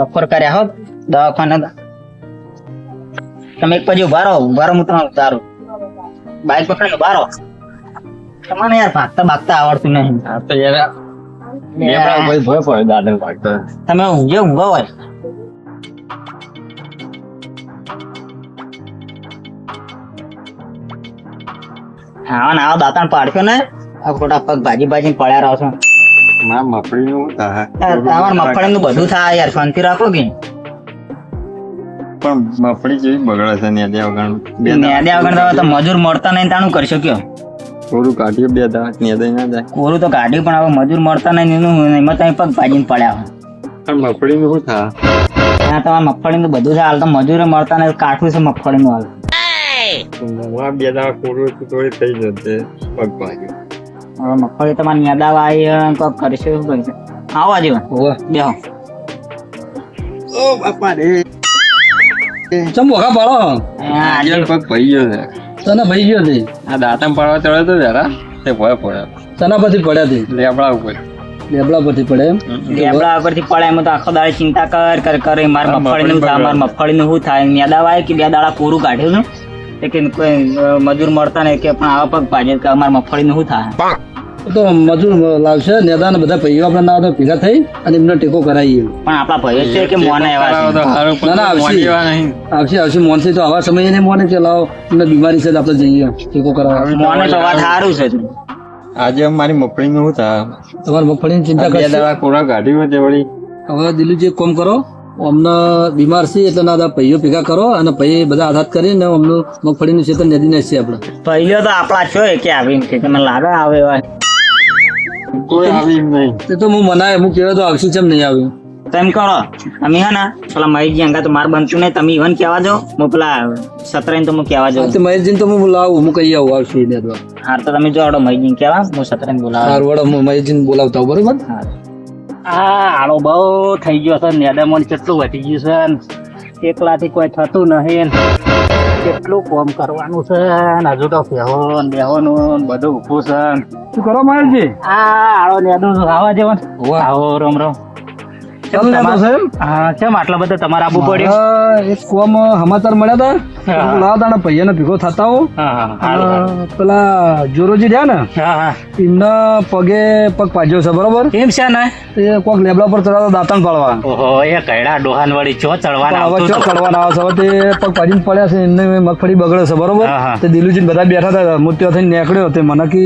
બપોર કર્યા હો દવાખાને તમે એક પછી ઊભા રહો ઊભા રહો હું તમને ઉતારું. પકડીને ઊભા રહો. તમને યાર ભાગતા ભાગતા આવડતું નહીં. તો યાર તમે ઊંઘે ઊંઘો હોય. હા ના આવા દાંતણ પાડશો ને આ ખોટા પગ ભાજી ભાજી પડ્યા રહો છો. મારા મફળી નું થાય તમારે મગફળી નું બધું થાય યાર શાંતિ રાખો કે? પણ મફળી જેવી બગડે છે ને ત્યાં વગર. બે નેદે વગર તો મજૂર મળતા નહીં તાણું કરશો કયો કોરું કાઢી બે દાંત ને દઈ ના જાય. કોરું તો કાઢી પણ હવે મજૂર મળતા નહીં એનું એમાં તમે પગ ભાજીને પડ્યા હોય. પણ મફળી નું શું થાય? ના તમારે મગફળી નું બધું છે હાલ તો મજૂરે મળતા નહીં કાઠું છે મફળી નું હાલ બે દાડા કોરું થોડી તો થઈ જશે. પગ ભાગ્યો. હવે મગફળી તમારે યાદાવા આવી કોક કરશે શું કરશે? આવો આજે બેહો. ઓ બાપા રે. ચમ મોખા પાડો? અહીંયા આજે આજે પગ ભઈ ગયો છે. તને ભઈ ગયો છે આ દાંતમ પાડવા ચડ્યો તો જરા તે ભય પડ્યો. તના પછી પડ્યા છે લેબડા ઉપર. લેબડા પરથી પડે એમ? લેબડા ઉપરથી પડે એમાં તો આખો દાડે ચિંતા કર કર કર મારે મફળી મગફળી નું થાય મારે મગફળી નું શું થાય? મેદા આવે કે બે દાડા કોરું કાઢ્યું ને તે કે કોઈ મજૂર મળતા નહીં કે પણ આવા પગ ભાજે કે અમારે મફળી નું શું થાય? તો મજૂર લાવશે નેતા બધા ભાઈઓ આપણે ના તો ભેગા થઈ અને એમનો ટેકો કરાવીએ પણ આપણા ભાઈઓ છે કે મોને ના, ના, આવશે. આવશે આવશે મોનથી તો આવા સમયે ને મોને ચલાવો. એમને બીમારી છે આપણે જઈએ ટેકો કરાવવા મોને તો વાત સારું છે. આજે મારી મફળી નું શું થાય તમારે મગફળીની ચિંતા કરી કરશે. દાડા કોરા કાઢી હોય વળી? હવે દિલ્હી જે કોમ કરો અમને બીમાર છે એટલે ના બધા ભાઈઓ ભેગા કરો અને પૈયે બધા આઘાત કરીને અમનું મગફળીનું ક્ષેત્ર નદી નાખશે આપણે. પૈયો તો આપણા છો કે આવીને કે મને લાગે આવે એવા. કોઈ આવી નહીં. તે તો હું મનાય હું કહેવાય તો આવશું કેમ નહીં આવ્યું? તેમ કરો. અમે હે ને પેલા મહેશજી અંગા તો માર બનતું નહીં તમે ઈવન કહેવા જો હું પેલા સતરાઈને તો હું કહેવા જાઉં. તે મહેશજીને તો હું લાવું હું કહી આવું આવશું એને તો. હાર તો તમે જો આવડો મહેશજી કહેવા હું સતરાઈને બોલાવું. હાર વડો હું મહેશજી બોલાવતા બરોબર? હા. આડો બહુ થઈ ગયો છે નેદામણ કેટલું વધી ગયું છે એકલાથી કોઈ થતું નહીં કેટલું કોમ કરવાનું છે ને હજુ તો ફેવો ને બેહોનું બધું ઊભું છે. શું કરો મહેશજી આ આવો ને આવા જેવો. આવો રમ રમ. હા કેમ આટલા બધા તમારે આવવું પડ્યું એક કોમ સમાચાર મળ્યા હતા. લાવ તાણા ભાઈઓને ભેગો થતા હો હા હા. હારું, હારું. અને પેલા જોરોજી રહ્યા ને? હા હા. પગે પગ પાજ્યો છે બરોબર? એમ છે ને? તે કોક લેબડા પર ચડાવતા દાંતણ પાડવા. ઓહો એ કૈડા ડોહાન વળી ચો ચડવાના હવે ચો ચડવાના આવે છે? હવે તે પગ પાડીને પડ્યા છે એમને મગફળી બગડે છે બરોબર. તે દિલુજી બધા બેઠા હતા હું ત્યાં થઈને નીકળ્યો. તે મને કે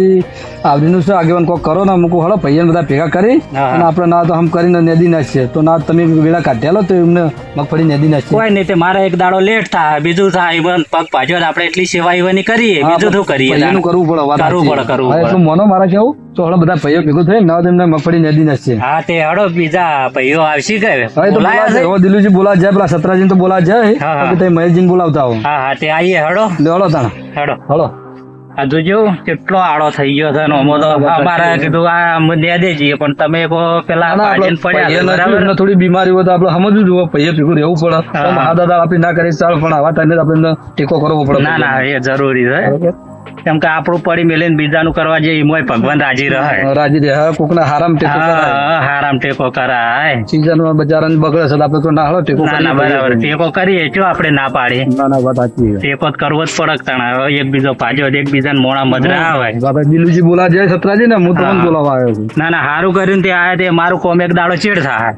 આવડીનું શું આગેવાન કોક કરો ને? મૂકું હળો ભાઈઓને બધા ભેગા કરી. અને આપણે ના તો હમ કરીને નદી નાખીએ. તો ના તમે વેળા કાઢ્યા લો તો એમને મગફળી નદી નાખીએ કોઈ નહીં તે મારે એક દાડો લેટ થાય. બીજું થાય ઈવન પગ પાછો આપણે એટલી સેવા એવાની કરીએ. બીજું શું કરીએ એનું કરવું પડે કરવું પડે, કરવું પડે. એટલું મોનો મારા કેવું તો હળો બધા ભાઈઓ ભેગું થઈ ના તેમને મગફળી નદી નાખીએ હા તે હડો બીજા ભાઈઓ આવશે કે? હવે તો દિલુજી બોલા જાય પેલા સતરાજી તો બોલા જાય મહેશજી બોલાવતા હો હા હા તે આવીએ. હળો. હળો તણ. હળો. હળો. આ જોજો કેટલો આડો થઈ ગયો છે ને આમાં તો. અમારે કીધું આ દે દે જઈએ પણ તમે પેલા પડ્યા થોડી બીમારી હોય તો આપણે સમજવું જોઈએ પૈયે ભેગું રહેવું પડે. આ દાદા આપી ના કરી ચાલ પણ આવા ટાઈમે આપણે ટેકો કરવો પડે. ના ના એ જરૂરી છે? કેમ કે આપણું પડી મેલીને બીજાનું કરવા જઈએ એમાં ભગવાન રાજી રહે. રાજી રહે. હા કોકના હારામ ટેકો કરાય. હારામ ટેકો કરાય. સિઝનમાં બજારાને બગડે છે આપણે તો ના હળો ટેકો ના ના બરાબર. ટેકો કરીએ જો આપણે ના પાડીએ? ના ના વાત સાચી ટેકો જ કરવો જ પડક તણા. એકબીજો પાજો એકબીજાને મોણા મજરા આવે. બાબા દિલુજી બોલા જાય સત્રાજી ને હું તમને બોલાવા આવ્યો છું. ના ના સારું કર્યું તે આયા તે મારું કોમ એક દાડો ચેડ થાય.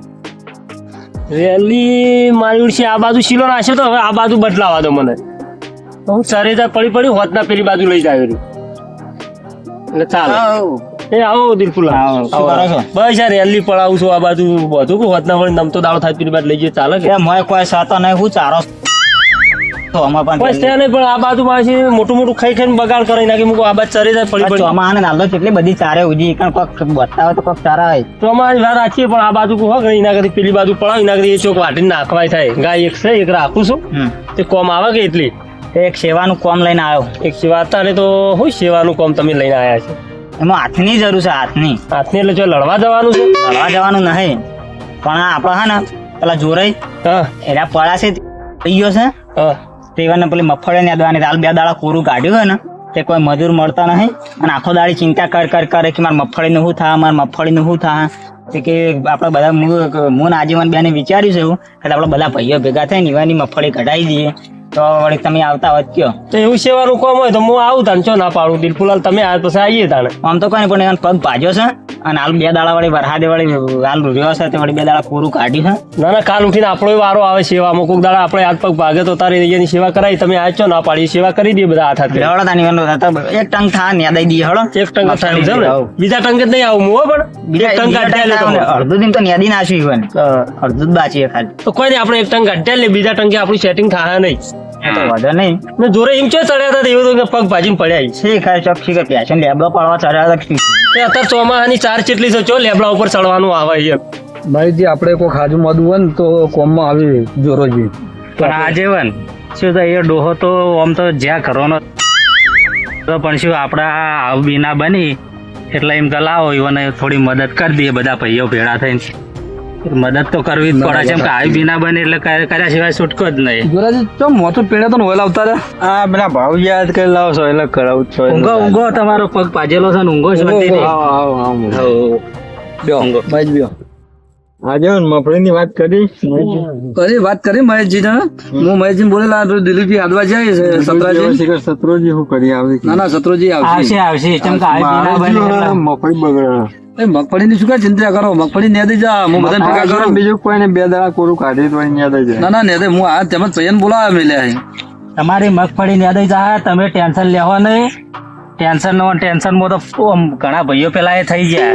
રેલી મારી ઉડશે આ બાજુ શીલો નાશે તો હવે આ બાજુ બદલાવા દો મને. હું સરેજા પડી પડી હોત ના પેલી બાજુ લઈ જાય એટલે ચાલો. એ આવો દિલફુલા બસ યાર રેલી પડાવું છું આ બાજુ. બધું કે હોત ના વળી નમતો દાડો થાય પેલી બાજુ લઈ જઈએ ચાલે કે? મોય કોઈ સાતો નહીં હું ચારો મોટું મોટું ખાઈ ખાઈને બગાડ કરી નાખી મૂકો આ બાજુ ચરી જાય પડી પડી. ચોમાહાને નાલો કેટલી બધી ચારે ઉજી પણ કોક બતાવે તો કોક ચારા હોય. તો અમારી વાત રાખીએ પણ આ બાજુ હો ગઈ એના કરતી પેલી બાજુ પડાવ એના કરતી એ ચોક વાટીને નાખવાય થાય. ગાય એક છે એક રાખું છું. તે કોમ આવે કે એટલી? એક સેવાનું કોમ લઈને આવ્યો. એક સેવા અત્યારે તો હું સેવાનું કોમ તમે લઈને આવ્યા છે? એમાં હાથની જરૂર છે હાથની. હાથની એટલે જો લડવા જવાનું છે? લડવા જવાનું નહીં. પણ આ આપણો હા ને પેલા જોરાઈ હા. એના પડા છે થઈ ગયો છે. હા. તેવાને પેલી મફળે ને દવાની હાલ બે દાડા કોરું કાઢ્યું હોય ને તે કોઈ મજૂર મળતા નહીં. અને આખો દાડી ચિંતા કર કર કરે કે મારે મફળીનું શું થાય મારે મફળીનું શું થાય. તે કે આપણે બધા હું આજીવન બેને વિચાર્યું છે એવું એટલે આપણે બધા ભાઈઓ ભેગા થઈને એવાની મફળી કઢાવી દઈએ. તો વળી તમે આવતા હોત કયો? તો એવું સેવાનું કોમ હોય તો હું આવું તાન ચો ના પાડું દિલફુલાલ તમે આ પછી આવીએ તાણે. આમ તો કોઈ પણ પગ ભાજ્યો છે અને હાલ બે દાડા વાળી વરસાદે વાળી હાલ રહ્યો છે તે વળી બે દાડા પૂરું કાઢ્યું છે. ના ના કાલ ઉઠીને આપણો વારો આવે સેવામાં. કોઈક દાડા આપણે હાથ પગ ભાગે તો તારી એની સેવા કરાવી તમે આ ચો ના પાડી સેવા કરી દઈએ બધા હાથ હાથ. તાની એક ટંગ થા ને દઈ દઈએ હળો. એક ટંગ થાય છે બીજા ટંક જ નહીં આવું હું પણ બીજા ટંગ કાઢ્યા. અડધું દિન તો ન્યાદી નાખ્યું હોય અડધું જ બાચી ખાલી. તો કોઈ નહીં આપણે એક ટંક કાઢ્યા લે બીજા ટંગે આપણું સેટિંગ થાય નહીં. વાંધો નહીં. ને જોરે એમ ચો ચડ્યા હતા? એવું તો કે પગ ભાજીને પડ્યા છે. છે ચોક છે કે પેશન લેબડો પડવા ચડ્યા હતા તે અત્યારે ચોમાહાની ચાર ચેટલી છે. ચો લેબડા ઉપર ચડવાનું આવે એમ ભાઈ જે આપણે કોઈ ખાજુ મોદું હોય ને તો કોમમાં આવી જોરોજી પણ આજે વન શું એ ડોહો તો આમ તો જ્યાં કરવાનો તો પણ શું આપણા આવ બીના બની એટલે એમ કે લાવો થોડી મદદ કરી દઈએ બધા ભાઈઓ ભેળા થઈને. મદદ તો કરવી જ પડે છે. કેમ કે આવી બીના બને એટલે કર્યા સિવાય છૂટકો જ નહીં. ગુરાજી તો મોતું પેડે તો નોયલ આવતા રહ્યા આ પેલા ભાવ યાદ કરી લાવશો એટલે કરાવું છો ઊંઘો ઊંઘો તમારો પગ પાજેલો છે ને ઊંઘો શાંતિથી. આવો આવો ઊંઘો. ભાઈ બ્યો આજે મફળીની વાત કરી વાત કરી મહેશજી ને? હું મહેશજી બોલેલા તો દિલીપજી આદવા જાય છે સતરાજી હું કરી આવી ના ના સત્રોજી આવશે. આવશે કેમ કે મફળી બગડે. મગફળી મગફળીની શું કઈ ચિંતા કરો? મગફળી ને દઈ જા હું બધાને ભેગા કરું. બીજું કોઈ બે દાડા કોરું કાઢી તો અહીંયા દઈ ના ના નેદે. હું આ તેમજ પૈયન બોલાવા મેલ્યા તમારી મગફળી યાદ જાય તમે ટેન્શન લેવા નહીં. ટેન્શન નો ટેન્શનમાં તો ઘણા ભાઈઓ પેલા એ થઈ ગયા.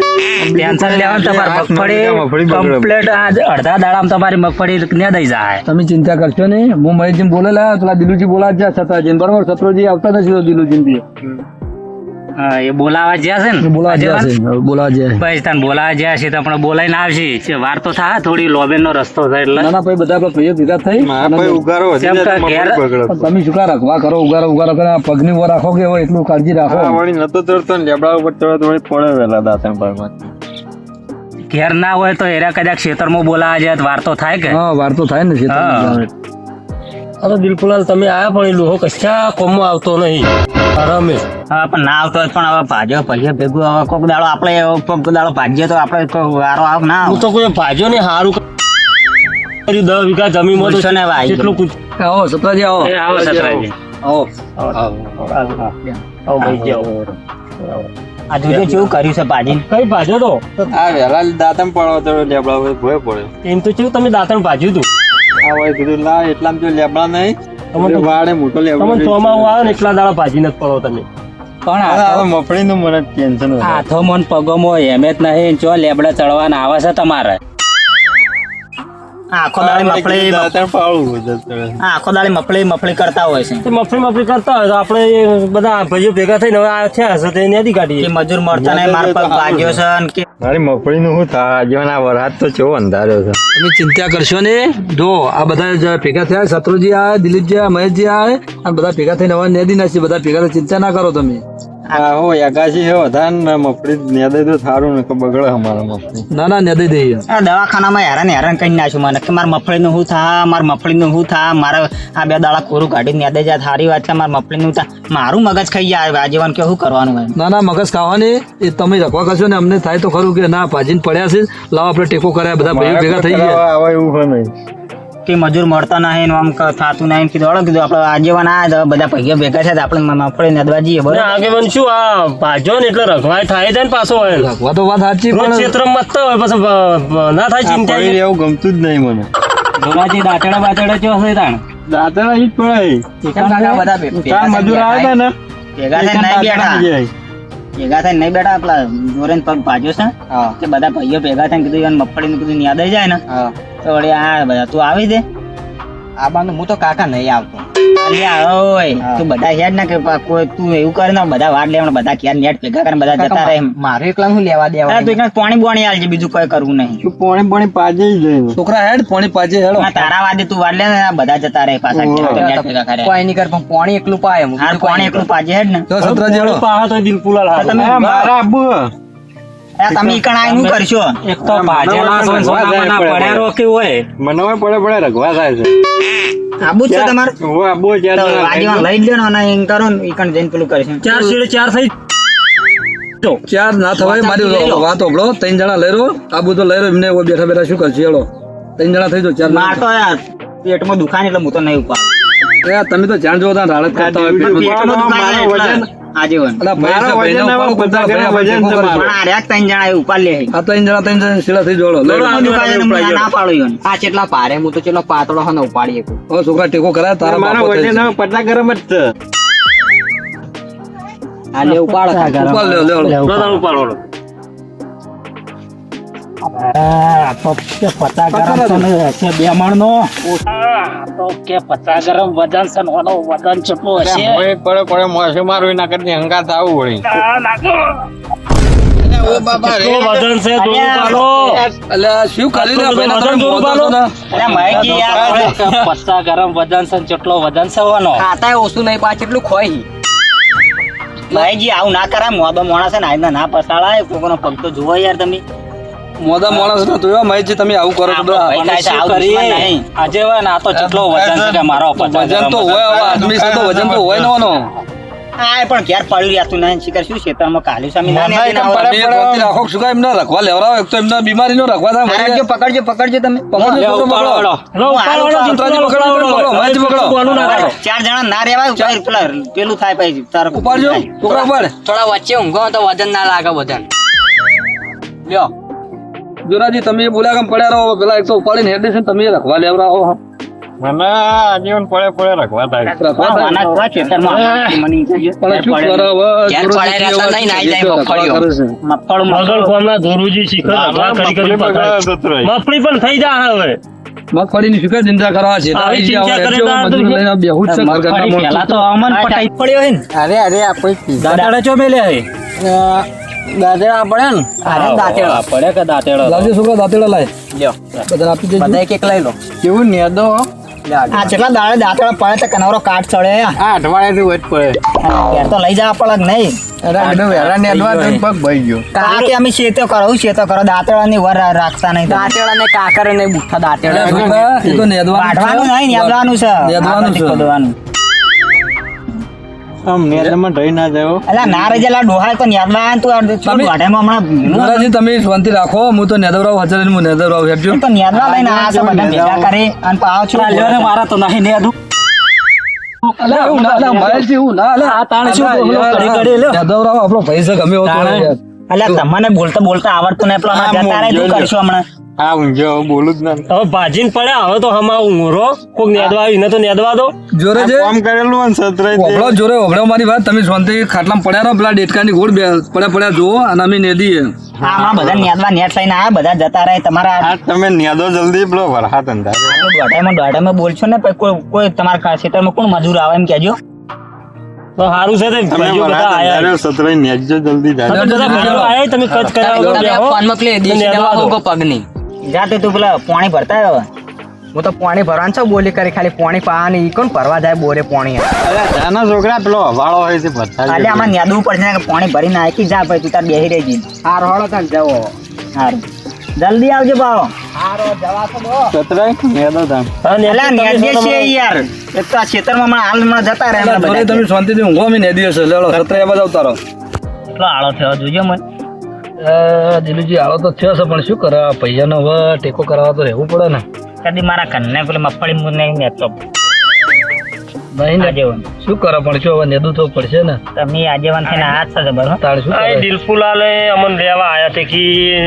ટેન્શન લેવાનું તમારે મગફળી. કમ્પ્લેટ આજ અડધા દાડામાં તમારી મગફળી ને દઈ જાય. તમે ચિંતા કરશો નહીં. હું મહેશજી બોલેલા પેલા દિલુજી બોલા છે સત્રાજી બરોબર સત્રોજી આવતા નથી દિલુજી એ બોલાવા જ્યાં છે ને બોલાવા જ્યાં છે બોલાવા જ્યાં છે. તને બોલાવા જ્યાં છે તો આપણે બોલાઈને આવશે. વાર તો થાય થોડી લોબેન નો રસ્તો થાય એટલે. ના ના ભાઈ બધા આપણા ભાઈઓ ભેગા થઈ? ભાઈ ઉગારો વધી કેમ જાય તો કે ઘેર- મફળી બગડે પણ તમે શું કા રાખવા કરો ઉગારો ઉગારો કરે પગની રાખો કે હોય એટલું કાળજી રાખો? વળી નતો ચડતો ને લેબડા ઉપર ચડતો વળી પડે વેલા ભાગમાં ઘેર ના હોય તો એરા કદાચ ખેતરમાં બોલાવા જાય વાર્તો થાય કે? હા વાર થાય ને હા. અરે દિલફુલાલ તમે આયા પણ એ લોહો કશા કોમમાં આવતો નહીં. આ રમેશ હા પણ ના આવતો હોય પણ હવે ભાજ્યો પછી ભેગું હવે કોક દાડો આપણે કોક દાડો ભાજીએ તો આપણે વારો આવ ના હું તો કોઈ ભાજો ને સારું કર્યું દસ વીઘા જમીનમાં ગુસ્સો ને ભાઈ. કેટલું કુછ આવો સતરાજી આવો. આવો સતરાજી. આવો. આવો ભાઈ જાઓ. આ જોજો કેવું કર્યું છે ભાજી. કઈ ભાજો તો? આ વેલા દાંતણ લેબડા ભોય પડે એમ તો કેવું તમે દાંતણ ભાજ્યું તું આ વળી કીધું લા એટલામાં જો લેબડા નહીં. એટલે વાડે મોટો લેબડો તમે ચોમાવું આવે ને એટલા દાડા ભાજી નથી પડો તમે. પણ આ મફળીનું મને ટેન્શન. હાથો મન પગોમો એમ જ નહીં જો લેબડા ચડવાના આવે છે તમારે. આખો દાડી મફળી આખો દાડી મફળી મફળી કરતા હોય છે. મફળી મફળી કરતા હોય તો આપણે બધા ભાઈઓ ભેગા થઈને હવે આ થયા હશે તો એને કાઢીએ. મજૂર મળતા મારા પગ ભાગ્યો છે. ને કે મારી મફળીનું શું થાય આ વરસાદ તો કેવો અંધાર્યો છે. તમે ચિંતા કરશો ને. જો આ બધા ભેગા થયા શત્રુજી આવે દિલીપજી આ મહેશજી આવે બધા ભેગા થઈને હવે નેદી નાખી બધા ભેગા ચિંતા ના કરો તમે. આ હો હે વધાન વધારે ને દે તો સારું ને કે બગડે અમારા મફળી ના ના ને દે દે આ દવાખાનામાં હેરાન હેરાન કરી નાખ્યું મને કે માર મફળી નું શું થા માર મફળી નું શું થા મારા આ બે દાડા કોરું કાઢીને યાદ જાય સારી વાત છે મારા મફળીનું થા. મારું મગજ ખાઈ જાય આજીવન કે શું કરવાનું હોય ના ના મગજ ખાવાની એ તમે રખવા કરશો ને અમને થાય તો ખરું કે ના ભાજીને પડ્યા છે લાવ આપણે ટેકો કર્યા બધા ભાઈઓ ભેગા થઈ ગયા. આવા એવું હોય નહીં. કે મજૂર મળતા નહીં ને આમ થતું નહીં કીધું. હળો કીધું આપણે આગેવાન આવ્યા બધા ભાઈઓ ભેગા છે આપણે મફળી નદવા જઈએ બરાબર? આગેવાન શું આ ભાજો ને એટલે રખવાય થાય છે ને પાછો હોય. રખવા તો વાત સાચી પણ ક્ષેત્ર મતતા હોય પછી ના થાય ચિંતા એવું ગમતું જ નહીં મને. ધોરાજી દાંતડા બાતડા ચો હશે તાણ? દાંતણ જ પડે કેમ બધા ભેગા મજૂર આવ્યા ને ભેગા થઈને નહીં બેઠા. ભેગા થઈને નહીં બેઠા આપણા જોરે પગ ભાજ્યો છે કે બધા ભાઈઓ ભેગા થઈને કીધું મફળી ને કીધું યાદ આવી જાય ને. તો વળી આ બધા તું આવી દે. આ હું તો કાકા નહીં આવતો. તું બધા યાદ ના કે કોઈ તું એવું કરે ને બધા વાટ લેવાના બધા ક્યાં નેટ ભેગા કરીને બધા જતા રહે મારે એકલા શું લેવા દેવા? તું એકલા પાણી બોણી આલજે બીજું કોઈ કરવું નહીં. તું પોણે પોણે પાજે છોકરા હેડ પોણી પાજે હેડો. તારા વાદે તું વાટ લે ને બધા જતા રહે પાછા નેટ ભેગા કરે. કોઈ નહીં કર પણ પાણી એકલું પાય હાર પાણી એકલું પાજે હેડ ને. તો સત્રાજી હેડો. પાહા તો દિલ પુલાલ તમે મારા આબુ. એ એ તમે ઈ કણ આઈને હું કરશો? એક તો ભાજેલા છો સોનામાં પડ્યા રોકી હોય. મને પડે પડે રઘવા થાય છે. આબુ છે તમારે? હું આબુ ચાર તો લઈ લેનો અને એમ કરો ને ઈ કણ જઈને પેલું કરશું. ચાર શેડે ચાર થઈ ચાર ના થવાય મારી વાત ઓબળો ત્રણ જણા લઈ રહ્યો તો લઈ રહ્યો એમને બેઠા બેઠા શું કરશે હેલો ત્રણ જણા થઈ જો ચાર ના તો યાર પેટમાં દુખાય એટલે હું તો નહીં ઉપાડ. તમે તો જાણ જોતા રાડત કરતા હોય પેટમાં. પેટમાં ને મારો એટલે આજીવન. અલા ભાઈ મારો છે, ભાઈના વજન બધા બધા વજન છે પણ આ ત્રણ જણા ઉપાડ લે આ ત્રણ જણા ત્રણ જણા શીલા થઈ જોડો લઈ લો. પેટમાં દુખાય ને હું ના પાડું ઈવન. આ ચેટલા ભારે હું તો ચેટલો પાતળો હને ઉપાડી શકું. હવે છોકરા ટેકો કરાય તારા મારો વજન થાય ગરમ જ છે. આ લે ઉપાડો ઉપાડો આ તો કે પતા ગરમ છે હશે બે મણનો આ તો કે પતા ગરમ વજન છે ને ઓનો વજન હશે. પડે પડે મોસે મારું વળી. છે દોરું પાડો અલ્યા, શું કરી લે ભાઈના તમે વજન મોઢો જોવું છો ને. અરે માહિતી યાર પતા ગરમ વજન છે ને વજન છે ઓનો. ઓછું નહીં પા એટલું ખોઈ. માહિતી આવું ના કરાય મોદો મોણા છે ને આજના ના પસાડાય કોઈનો પગ તો જુઓ યાર તમે. મોઢા માણસ ને તું એવા માહિતી તમે આવું કરો બધા. તો. આજે હોય ને આ તો કેટલો વજન છે મારો વજન તો હોય હવે આદમી છે તો વજન તો હોય ને આ પણ ઘેર પડ્યું રહેતું નહીં શિખર શું ખેતરમાં કાલ્યું સામે ના મનાય નીકળી ના તો આવે. તમે ગોતી રાખો શું કાંઈ એમને રાખવા લેવડાવો એક તો એમને બીમારી નો રાખવા થાય પકડજો પકડજો પકડજો તમે પકડજો, લે, પકડો. હેડો. લો, ઉપાડો, હેડો, સંતરાજી ઉપાડો, પકડો, પકડો, માહિતી પકડો. કોનું ના કરે? ચાર જણા ના પેલા પેલું થાય પછી તાર ઉપાડજો ઉપાડ થોડા વચ્ચે ઊંઘો તો વજન ના લાગે વજન લ્યો જોરાજી તમે બોલ્યા કેમ પડ્યા રહો? પેલા એક તો ઉપાડીને હેડે છે ને તમે રાખવા લેવડાવો મને આજીવન પડે પડે રગવા થાય. રાખવા થાય. આના તો ખેતરમાં મને. મગફળ મગફળ. મગર ફોર્મના ધોરુજી શિખર રગડા કરી કરી પકડાય. મગફળી પણ થઈ જાય હવે. મગફળીની શું કાંઈ ચિંતા કરવા છે. આવી આવી ચિંતા જાવ, કરે હેડજો, તાર તો મજૂર લઈને બેહું જ છે ઘર ઘરના મગફળી માણસો. પહેલા તો અમન પટાઈ પડ્યો હોય અરે અરે આપણે દાદાડા ચો મેલે હે? દાદરા પડે ને? અરે દાંતેડો. પડે કે દાંતેડો લાવજો છોકરા દાંતેડા લાય. લ્યો. બધા આપી દેજો. બધા એક એક લઈ લો. કેવું નેદો આ જેટલા દાડે દાંતેડા પડે તો કનવરો કાટ ચડે. આ અઠવાડિયાથી વચ પડે. ઘેર તો લઈ જવા પડે કે નહીં? વેરા નેદવા તો પગ ભાઈ ગયો. આ કે અમે શેતો કરો હું શેતો કરો? દાંતેડા ની વર રાખતા નહીં તમે. ને કાકર ને બુઠા દાંતેડા. છે. નહીં નેદવાનું છે. નેદમાં રહી ના જાવ અલા ના રે જેલા ડોહાય તો નેદવા તું તમે- હમણાં તમે શાંતિ રાખો હું તો નેદવરાવ હજાર હું નેદવરાવ હેડજો તો નેદવા લઈને આ છે બધા ભેગા કરી અને પાછો છું. લ્યો ને મારા તો નહીં ને અલા, એવું ના, અલા, મહેશજી, એવું ના, અલા. આ તાણે શું અલા, બોલો, યાર, ઘડી ઘડી લ્યો. નેદવરાવ આપણો ભાઈ છે ગમે એવો તો. તમને બોલતા બોલતા આવડતું નહીં પેલો જતા રહે તું મોંઘ્યો કરશું હમણાં? આ ઊંઘ્યો બોલું જ ના. હવે ભાજીન પડ્યા હવે તો હમા ઊંઘરો. કોક નેદવા આવી તો નેદવા દો. જોરે જે કામ કરેલું હોય સતરે સતરાય જોરે ઓભળો મારી વાત. તમે શાંતિ ખાટલામાં પડ્યા રહો પેલા ડેટકાની ગોળ પડ્યા પડ્યા જુઓ અને અમે નેદીએ. આ હમણાં બધા નેદવા નેટ લઈને આ બધા જતા રહે. તમારા તમે નેદો જલ્દી પેલો વરસાદ અંધારે. આપણું દોઢાઈમાં દોઢાઈમાં બોલશો ને પછી કોઈ કોઈ તમારા ખેતરમાં કોણ મજૂર આવે એમ કહેજો. તો સારું છે તમે બધા આયા. જલ્દી જાય તમે કચ કર્યા ફોનમાં પેલી પગની. જાતે તું પેલા પાણી ભરતા આવ્યો હું તો પાણી ભરવાનું છે બોલી કરી ખાલી પાણી પાવાની ઈ કોણ ભરવા જાય બોરે પાણી અરે નાના છોકરા પેલો વાળો હોય છે ભરતા એટલે આમાં નેદવું પડશે ને કે પાણી ભરી નાખી જા ભાઈ તું તાર બેહી રહેજી. હાર હોળો તક જવો. સારું જલ્દી આવજો ભાવ હારો જવા તો હા, નેદવા એલા તમે નેદીએ શું છે યાર. તો આ ખેતરમાં હમણાં હાલ હમણાં જતા રહે એટલે. તમે શાંતિથી ઊંઘો મે નેદી છે લેલો સત્રાયા બાજુ આવતા રહો કેટલો આળો થયો જોજો મને. દિલુજી આવો તો થયો છે, પણ શું કરે પૈસાનો હવે ટેકો કરાવવા તો રહેવું પડે ને. કદી મારા કન્ને પેલી મગફળી મું નહીં નેતો નહીં ને આજેવન શું કરે પણ શું હવે નેદું તો પડશે ને. તમે આજેવન થઈને હાથ થશે બરો તાણ શું આ દિલફુલાલે અમને લેવા આયા તે કે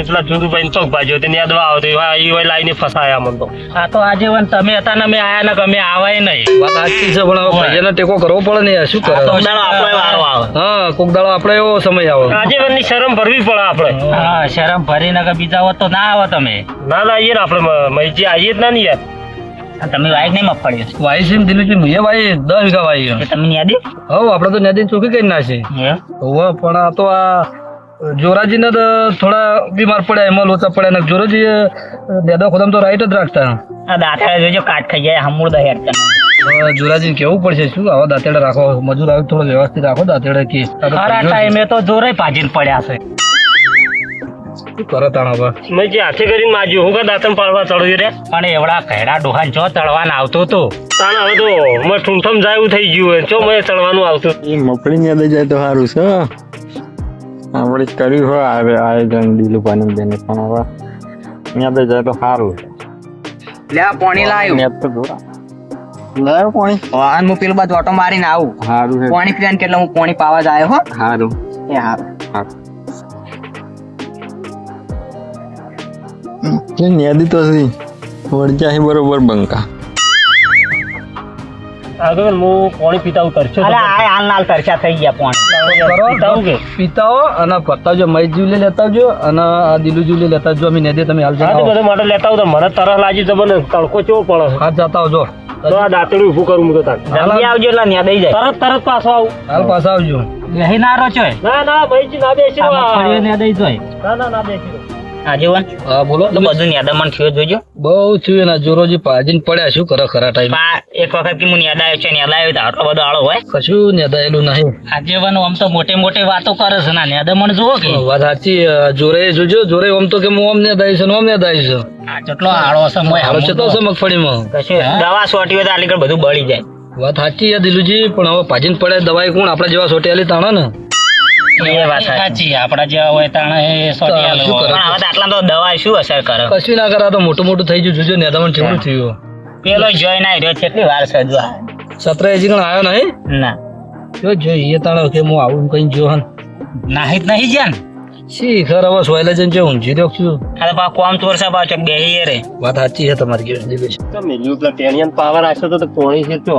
પેલા જુદુભાઈ ચોક ભાજ્યો તે નેદવા આવતો હા હોય લાઈને ફસાયા અમને તો. આ તો આજેવન તમે હતા ને અમે આયા ને અમે આવાય નહીં. વાત સાચી છે પણ હવે ટેકો કરવો પડે ને શું કરે? તો દાડો આપણો વારો આવે. હા કોક દાડો આપણે એવો સમય આવે. આજે વનની શરમ ભરવી પડે આપણે. હા શરમ ભરીને કે બીજા હોત તો ના આવો તમે. ના ના આવીએ ને આપણે મહીજી આવીએ જ ના ને યાર. તમે વાઈક નહીં મગફળી. વાઈ છે દિલુજી મુએ વાઈ દસ વીઘા કે તમે નેદી હવ આપણે તો નદી ચોખ્ખી કરી નાખી? હવે પણ આ તો આ જોરાજીને તો થોડા બીમાર પડ્યા એમાં લોચા પડ્યા ને જોરાજી દાદા ખોદામ તો રાઈટ જ રાખતા. આ દાંતડા જોજો કાટ ખાઈ જાય હમૂળ દહી હેડ તને હવે જોરાજીને કેવું પડશે શું આવા દાંતેડા રાખો મજૂર આવે થોડો વ્યવસ્થિત રાખો દાંતેડા કે આ. ટાઈમે તો જોરે ભાજીને પડ્યા છે. કરે તાણ હવે મેં જે હાથે કરીને માજ્યું હું કા દાંતણ પાડવા ચડ્યું રે? પણ એવડા કૈડા ડોહાન જો તળવાન આવતો તો? તાણ હવે તો મેં ઠૂંઠમ જાય થઈ ગયું ચો મેં ચડવાનું આવતું. એ મફળી ને દઈ જાય તો સારું છે આપણે કર્યું હોય આવે આયોજન દિલુભાઈ બેને પણ હવે ત્યાં દઈ જાય તો સારું લે પાણી લાવ્યું નેટ તો જોરા લાયો પાણી. વાહન હું પેલું બાજુ ઓટો મારીને આવું. સારું પાણી પીવાનું કેટલે હું પાણી પાવા જાય હો. સારું એ હારું. જે નેદી તો સી વળજા બરોબર બંકા. આગળ હું પાણી પીતા ઉતરશો અરે આ હાલ નાલ થઈ ગયા પણ. પીતાઓ અને પત્તા જો મહેશ જીવલે લેતા જો અને આ દિલુ જીવલે લેતા જો અમે નેદે તમે હાલ હા તો જતા માટે લેતા આવું તો મને તરસ લાગી જબર તડકો ચેવો પડે હા જતા આવજો. તો આ દાંતડું ઊભું કરું મૂકો તાર. જલ્દી આવજો એટલે ન્યા દઈ જાય. તરત તરત પાછો આવું. હાલ પાછો આવજો. લહી ના રોચો ના ના ભાઈજી ના બેસી ને દઈ જોય. ના ના ના બેસી. આજીવન બોલો. તો બધું ન્યાદામણ થયો જોજો. બહુ થયું એના જોરોજી પાજીને પડ્યા શું કરે ખરા ટાઈમ એક વખત કે હું ન્યાદ આવ્યો છે ન્યાદ આવ્યો આટલો બધો આળો હોય. કશું નેદાયેલું નહીં. આગેવાનો આમ તો મોટે મોટે વાતો કરે છે ના નેદમણ જુઓ કે. વાત સાચી જોરે જોજો જોરે આમ તો કે હું આમ નેદાઈશ ને આમ આ કેટલો આળો છે મોય છે મગફળીમાં. દવા સોટી હોય તો આલી બધું બળી જાય. વાત સાચી દિલુજી પણ હવે પાજીન પડે દવાઈ કોણ? આપણા જેવા સોટેલી તાણો ને. એ વાત સાચી. આપડા જેવા હોય તાણે? પણ હવે તો આટલા તો દવા શું અસર કરે? કશું ના કરા તો મોટું મોટું થઈ ગયું. જોજો નેદામણ ચેવડું થયું. પેલો જોઈ ના રહ્યો કેટલી વાર છે હજુ હજી આવ્યો નહીં? ના. જો જોઈએ તાણે કે હું આવું કઈ જો હન. નાહી જ નહીં જ્યાં? શી ખર હવે સોયલે જન જે ઊંઘી રહ્યો છું. અરે બા કોમ કોમ ચોરસા પાછો બેહી રે. વાત સાચી છે તમારી કે તો મેલ્યું પેલા ટેણિયન પાવર રાખશો તો કોણી છે ચો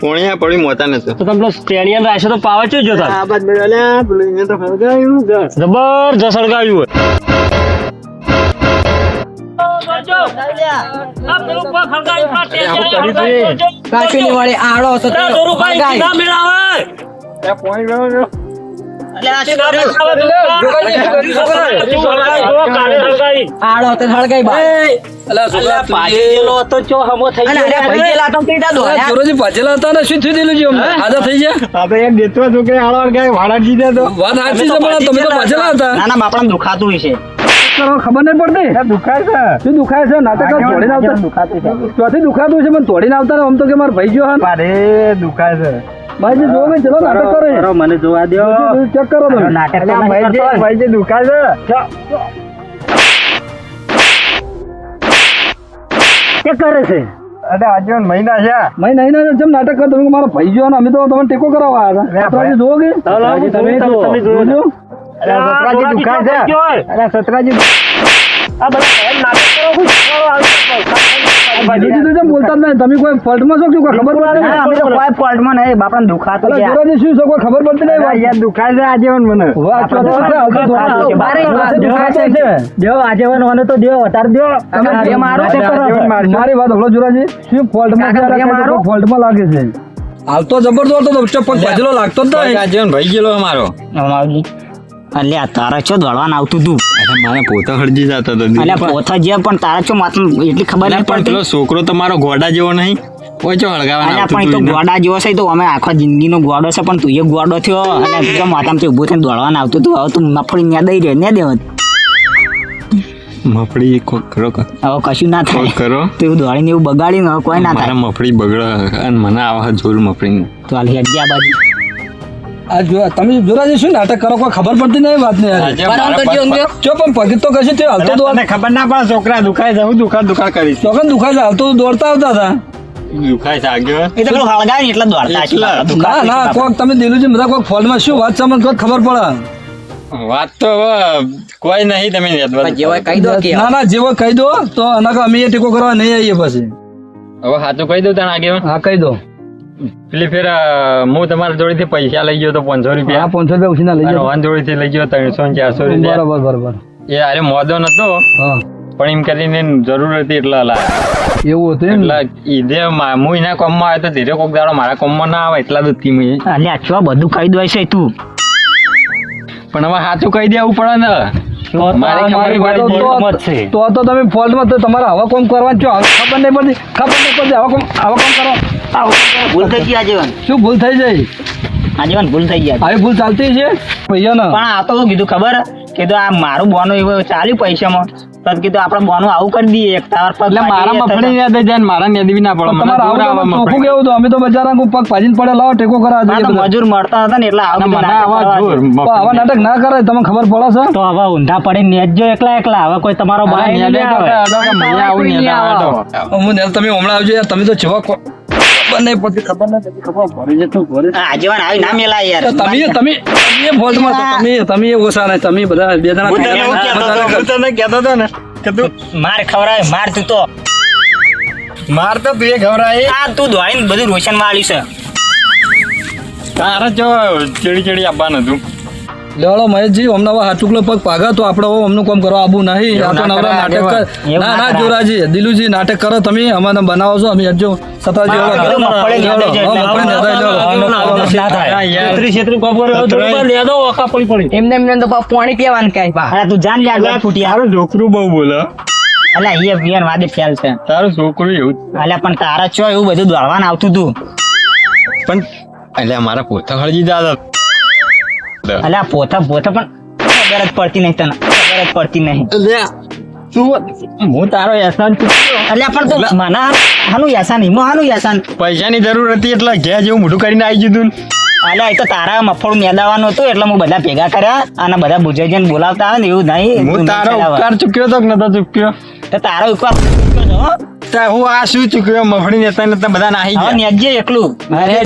પોણી પડી મોતા નથી તો તમે ટેણિયન રાખશો તો પાવર ચો જોતા? આ બાદ મેળ્યા પેલું તો ફરગાયું જબરજસ્ત સળગાવ્યું હોય. કાચું ની વળી આડો હતો હતો અરે ને શું થઈ ગયા? એક દેતો છોકરે આળો વાળા દીધા તો. વાત સાચી છે પણ તમે તો પાછેલા હતા. ના ના બાપડા દુખાતું હશે. કરો ખબર નહીં પડતી? દુખાય છે. શું દુખાય છે? નાટક તોડીને આવતા? ચોથી દુખાતું છે પણ તોડીને આવતા ને આમ તો કે મારા ભાઈ જો મારે દુખાય છે. ભાઈ જો ચલો નાટક કરે. કરો, મને જોવા દો ચેક કરો તમે. નાટક તો ભાઈજી ભાઈજી દુખાય છે. ચેક કરે છે. અરે આજે મહિના છે. મહિના મહિના જેમ નાટક કરો? તમે મારા ભાઈ જો અમે તો તમને ટેકો કરાવવા આવ્યા હતા. આપણે જોવો કે? તમે તમે જોજો. અરે સતરાજી દુખા છે. અરે સતરાજી આ બધા નાટક કરો આવી બીજું તો જેમ બોલતા જ નહીં. તમે કોઈ ફોલ્ટમાં છો કોઈ ખબર પડતી હા, અમે તો કોઈ ફોલ્ટમાં નહીં. બાપડા દુખાતું છે જોરાજી શું છે? કોઈ ખબર પડતી નહીં યાર દુખાય છે આજીવન મને. વાહ, ચોથી આપણે આપણે આવતો દુખાતું ધોરણ છે. બારે વાત દુખાય છે. દેવો આજેવાનો અને તો દેવો અતાર દેવો. તમે બે મારો મારી મારી વાત હલો જોરાજી. શું ફોલ્ટમાં છે? ફોલ્ટમાં લાગે છે? હાલ તો જબરદસ્ત હતો પગ લાગતો જ નહીં. આજીવન ભાઈ ગયેલો અમારો. માવજી અલ્યા તારા ચો દોડવાનું આવતું તું. અરે મારે પોતા હળજી જતો હતો અલ્યા પોતા જે પણ તારા ચો માથું એટલી ખબર નહીં પણ પેલો છોકરો તમારો ગોડા જેવો નહીં. ઓછો હળગાવાના અલ્યા પણ તો ગોડા જેવો છે તો અમે આખા જિંદગીનો ગોડો છે પણ તું એ ગોડો થયો અને તું માથામાંથી ઊભું થઈને દોડવાનું આવતું તું. હવે તું મફળી ન્યા દઈ રહ્યો ને દેવત. મફળી કરો હવે કશું ના થાય. કરો. તો એવું દોડીને એવું બગાડીને કોઈ ના થાય. મફળી બગડે અને મને આવા જોર મફળી તો હાલ આ બાજુ. આ જો તમે જોરાજી શું નાટક કરો કોઈ ખબર પડતી નહીં વાત ને યાર. જો પણ પગી તો કશું થયું હાલતો દોડ ખબર ના પડે છોકરા દુખાય છે હું દુખા દુખા કરીશ. છોકરા દુખાય છે હાલતો દોડતા આવતા હતા. દુખાય છે આગળ. એ તો પેલું હળગાય ને એટલે દોડતા હશે ના ના કોક તમે દિલુજી બધા કોક ફોલ્ટમાં શું વાત છે મને કોક ખબર પડે. વાત તો હવે કોઈ નહીં તમે યાદ કહી દો કે ના ના જેવો કહી દો તો એના અમે એ ટેકો કરવા નહીં આવીએ પછી. હવે સાચું કહી દો તને આગળ હા કહી દો. પેલી ફેર હું તમારા જોડેથી પૈસા લઈ ગયો તો પાંચસો રૂપિયા. પાંચસો રૂપિયા ઉછીના લઈ ગયો. વાન જોડેથી લઈ ગયો ત્રણસો ચારસો રૂપિયા. બરાબર બરાબર. એ અરે મોદો નતો પણ એમ કરીને જરૂર હતી એટલા લાયા એવું હતું એમ? એટલે ઈદે હું એના કોમમાં આવે તો ધીરે કોક દાડો મારા કોમમાં ના આવે એટલા દૂધથી મેં. અને આ બધું કહી દો છે તું. પણ હવે સાચું કહી દેવું પડે ને. તો-. તો તો તમે ફોલ્ટમાં તો તમારે હવા કોમ કરવાનું છો. ખબર નહીં પડતી ખબર નહીં પડતી હવા કોમ આવા કોમ કરવા. ભૂલ થઈ ગઈ આજીવન શું ભૂલ થઈ જાય આજીવન ભૂલ થઈ ગયા. આવી ભૂલ ચાલતી છે? પણ આ તો શું કીધું ખબર? કીધું આ મારું બોનું એવું ચાલ્યું પૈસામાં. તો કીધું આપણે બોનું આવું કરી દઈએ એક તાર પર એટલે મારા મફળી યાદ જાય મારા નેદી ના પડે મને તમારે જોર આવે આવું તો ચોખ્ખું મફળી. કેવું તો અમે તો પગ ભાજીને પડે લાવો ટેકો કરા મજૂર મળતા હતા ને એટલે આવું મને આવા જોર આવા નાટક ના કરે તમને ખબર પડે છે? તો હવે ઊંધા પડી નેજો એકલા એકલા હવે કોઈ તમારો નહીં તો આવે. અડો કે મને આવું નેદા હું ને તમે હમણાં આવજો યાર તમે તો જેવા ખબર નહીં પડતી ખબર નથી ખબર પડી જતું પડે આજીવન આવી ના મેલા યાર. તો તમે તમે તમે ફોલ્ટમાં છો તમે તમે ઓછા નહીં તમે બધા બે જણા હું તને એવું કહેતો હતો, હું તને કહેતો હતો ને કે તું માર ખવડાવે માર તું તો. માર તો તું એ ખવડાય આ તું દોડીને બધું રોશન વાળ્યું છે. તારે જો ચીડી ચીડી આપવાનું હતું. લેવડો મહેશજી અમને હવે હાટુકલો પગ પાગા તો આપણે હવે અમનું કામ કરવા આવું નહીં આ તો નવરા નાટક કર ના ના જોરાજી દિલુજી નાટક કરો તમે અમારે બનાવો છો અમે હજો સતાજી એમને એમને તો પાણી પીવાનું કહે પા અરે તું જાન લ્યા ફૂટી તારું છોકરું બહુ બોલે અલા અહીંયા વિયર વાદે ફેલ છે તારું છોકરું એવું જ. અલ્યા પણ તારા છો એવું બધું દોડવાનું આવતું તું પણ એટલે મારા પોતા હળજી દાદા અલ્યા. પોતા પોતા પણ ખબર જ પડતી નહીં તને. ખબર જ પડતી નહીં. હું તારો ચૂક્યો અલ્યા પણ તું મને હાનું યાસાન હિમો હાનું યાસાન. પૈસાની જરૂર હતી એટલે ઘેર જેવું મોઢું કરીને આવી ગયું અલ્યા એ તો તારા મફળ મેદાવાનું હતું એટલે હું બધા ભેગા કર્યા અને બધા બુજાજીને બોલાવતા આવે ને એવું નહીં હું તારો ઉપકાર ચૂક્યો તો નતો ચૂક્યો? તો તારો ઉપકાર ચૂક્યો હો. તા આ શું ચૂક્યો? મફળી નેતા નેતા બધા નાહી ગયા. એકલું. અરે